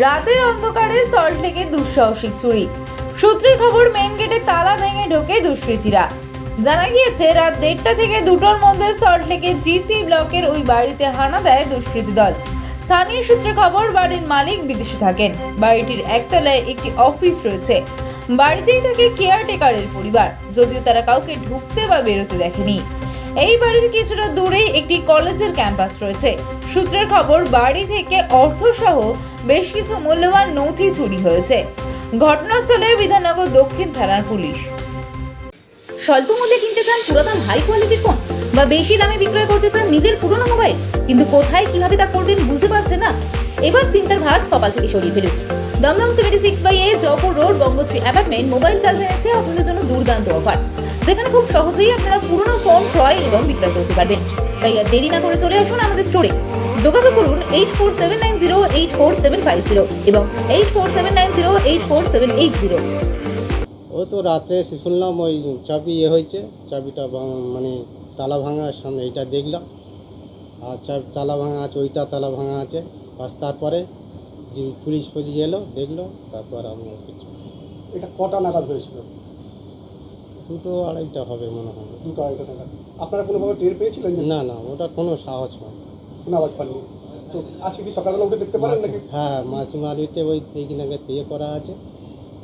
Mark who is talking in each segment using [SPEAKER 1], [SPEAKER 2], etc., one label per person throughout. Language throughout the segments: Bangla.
[SPEAKER 1] রাতের অন্ধকারে সল্টলেকে দুঃসাহসিক চুরি। সূত্রের খবর মেন গেটে তালা ভেঙে ঢোকে দুষ্কৃতীরা। জানা গিয়েছে, রাত দেড়টা থেকে দুটোর মধ্যে সল্টলেকের জিসি ব্লকের ওই বাড়িতে হানা দেয় দুষ্কৃতী দল। স্থানীয় সূত্রে খবর, বাড়ির মালিক বিদেশে থাকেন। বাড়িটির একতলায় একটি অফিস রয়েছে। বাড়িতেই থাকে কেয়ারটেকারের পরিবার, যদিও তারা কাউকে ঢুকতে বা বেরোতে দেখেনি। এই বাড়ির কিছুটা দূরেই একটি কলেজের ক্যাম্পাস রয়েছে। সূত্রের খবর, বাড়ি থেকে অর্থসহ বেশ কিছু মূল্যবান নথি চুরি হয়েছে। ঘটনাস্থলে বিধাননগর দক্ষিণ থানার পুলিশ।
[SPEAKER 2] স্বল্প মূল্যে কিনতে চান পুরাতন হাই কোয়ালিটির ফোন বা বেশি দামে বিক্রয় করতে চান নিজের পুরনো মোবাইল, কিন্তু কোথায় কীভাবে তা করবেন বুঝতে পারছেন না? এবার চিন্তার ভাঁজ কপাল থেকে সরিয়ে ফেলুন। Dumdum seventy six by A Jaipur road Gangotri apartment mobile plaza এনেছে আপনাদের জন্য দুর্দান্ত অফার যেখানে খুব সহজেই আপনারা পুরনো ফোন ক্রয় এবং বিক্রয় করতে পারবেন। তাই আর দেরি না করে চলে আসুন আমাদের স্টোরে যোগাযোগ করুন eight four seven nine zero eight four seven five zero এবং eight four seven nine zero eight four seven eight zero
[SPEAKER 3] ও তো রাত্রে এসে শুনলাম ওই চাবি ইয়ে হয়েছে চাবিটা মানে তালা ভাঙা সামনে এইটা দেখলাম। আর চাবি তালা ভাঙা আছে ওইটা তালা ভাঙা আছে। বাস তারপরে পুলিশ পুলিশ এলো দেখল তারপর আমি কিছু।
[SPEAKER 4] এটা কটা নাগাদ হয়েছিল?
[SPEAKER 3] দুটো আড়াইটা হবে মনে হয়।
[SPEAKER 4] দুটো আড়াইটা নাগাদ। আপনারা কোনোভাবে টের পেয়েছিলেন
[SPEAKER 3] না না ওটা কোনো সাহস নয়
[SPEAKER 4] কোনো আওয়াজ পাননি। তো আজকে কি সকালবেলা উঠে দেখতে পারেন নাকি?
[SPEAKER 3] হ্যাঁ মাসিমার উইতে ওই এইখানে ইয়ে করা আছে।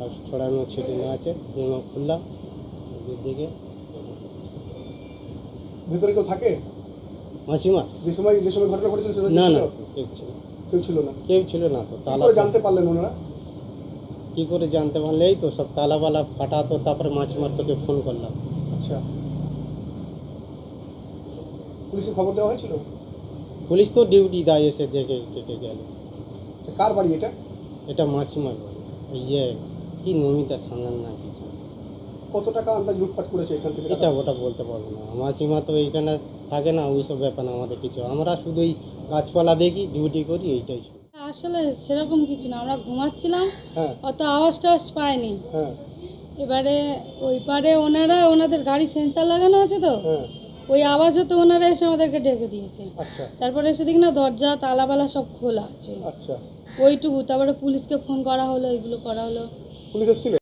[SPEAKER 3] আর ছড়ানো ছিটানো আছে যেন খুললাম দিকে।
[SPEAKER 4] ভেতরে কেউ থাকে?
[SPEAKER 3] মাসিমা?
[SPEAKER 4] যে সময় যে সময় ঘটনা ঘটেছিল
[SPEAKER 3] না না? কেউ ছিল
[SPEAKER 4] কেউ ছিল না।
[SPEAKER 3] কেউ ছিল না তো
[SPEAKER 4] করে জানতে পারলেন ওনারা?
[SPEAKER 3] কি করে জানতে পারলে? এই তো সব তালাবালা ফাটাতো তারপরে মাসিমার তোকে ফোন করলাম।
[SPEAKER 4] আচ্ছা। পুলিশে খবর দেওয়া হয়েছিল?
[SPEAKER 3] পুলিশ তো ডিউটি দেয় এসে দেখে কেটে গেল।
[SPEAKER 4] কার বাড়ি এটা?
[SPEAKER 3] এটা মাসিমার বাড়ি। ওই ইয়ে কি নমিতা সানান না কিছু
[SPEAKER 4] কত টাকা আন্দাজ লুটপাট করেছে এখান থেকে?
[SPEAKER 3] এটা ওটা বলতে পারব না। মাসিমা তো এইখানে থাকে না ওই সব ব্যাপার না আমাদের কিছু। আমরা শুধুই গাছপালা দেখি ডিউটি করি এইটাই শুধু।
[SPEAKER 5] আসলে সেরকম কিছু না আমরা ঘুমাচ্ছিলাম
[SPEAKER 4] হ্যাঁ।
[SPEAKER 5] অত আওয়াজ টাওয়াজ পাইনি।
[SPEAKER 4] হ্যাঁ।
[SPEAKER 5] এবারে ওই পারে ওনারা ওনাদের গাড়ি সেন্সার লাগানো আছে তো
[SPEAKER 4] হ্যাঁ।
[SPEAKER 5] ওই আওয়াজ হতো ওনারা এসে আমাদেরকে ডেকে দিয়েছে।
[SPEAKER 4] আচ্ছা।
[SPEAKER 5] তারপরে এসে দেখি না দরজা তালাবালা সব খোলা আছে।
[SPEAKER 4] আচ্ছা।
[SPEAKER 5] ওইটুকু তারপরে পুলিশকে ফোন করা হলো এগুলো করা হলো।
[SPEAKER 4] পুলিশ এসেছিল?